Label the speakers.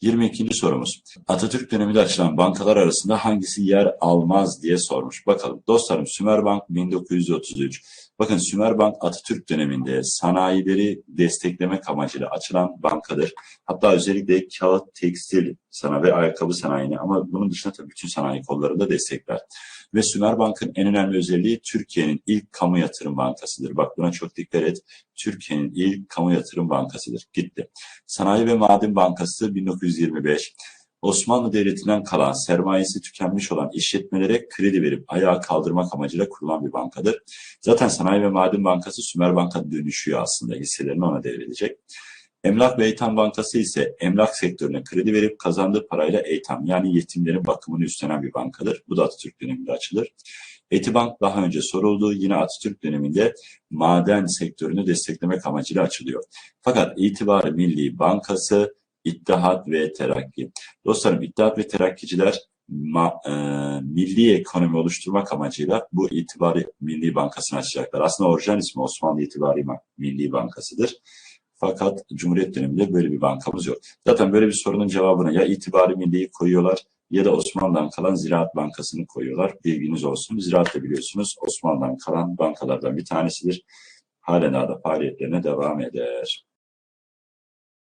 Speaker 1: 22. sorumuz. Atatürk döneminde açılan bankalar arasında hangisi yer almaz diye sormuş. Bakalım dostlarım Sümerbank 1933. Bakın Sümerbank Atatürk döneminde sanayileri desteklemek amacıyla açılan bankadır. Hatta özellikle kağıt, tekstil sanayi ve ayakkabı sanayini ama bunun dışında tabii bütün sanayi kollarını da destekler. Ve Sümerbank'ın en önemli özelliği Türkiye'nin ilk kamu yatırım bankasıdır. Bak buna çok dikkat et. Türkiye'nin ilk kamu yatırım bankasıdır. Gitti. Sanayi ve Maden Bankası 1925. Osmanlı Devleti'nden kalan sermayesi tükenmiş olan işletmelere kredi verip ayağa kaldırmak amacıyla kurulan bir bankadır. Zaten Sanayi ve Maden Bankası Sümerbank'a dönüşüyor aslında hisselerini ona devredecek. Emlak ve Eytan Bankası ise emlak sektörüne kredi verip kazandığı parayla Eytan yani yetimlerin bakımını üstlenen bir bankadır. Bu da Atatürk döneminde açılır. Etibank daha önce soruldu. Yine Atatürk döneminde maden sektörünü desteklemek amacıyla açılıyor. Fakat itibarı Milli Bankası, İttihat ve Terakki. Dostlarım İttihat ve Terakkiciler ma, e, milli ekonomi oluşturmak amacıyla bu itibarı Milli Bankası'nı açacaklar. Aslında orijinal ismi Osmanlı İtibari Milli Bankası'dır. Fakat Cumhuriyet döneminde böyle bir bankamız yok. Zaten böyle bir sorunun cevabını ya itibari milliyi koyuyorlar ya da Osmanlı'dan kalan Ziraat Bankası'nı koyuyorlar. Bilginiz olsun. Ziraat da biliyorsunuz Osmanlı'dan kalan bankalardan bir tanesidir. Halen daha da faaliyetlerine devam eder.